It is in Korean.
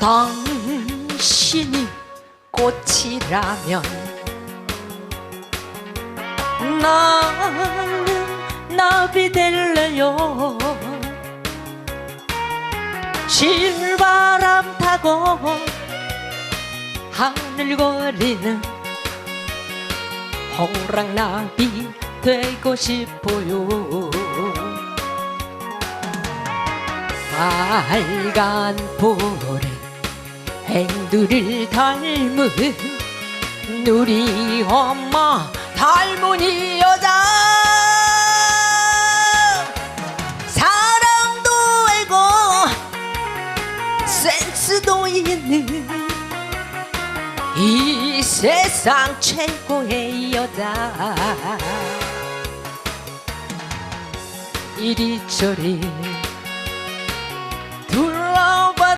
당신이 꽃이라면 나는 나비 될래요. 실바람 타고 하늘거리는 호랑나비 되고 싶어요. 빨간 볼 에 행두를 닮은 누리 엄마 닮은 이 여자. 사랑도 알고 센스도 있는 이 세상 최고의 여자. 이리저리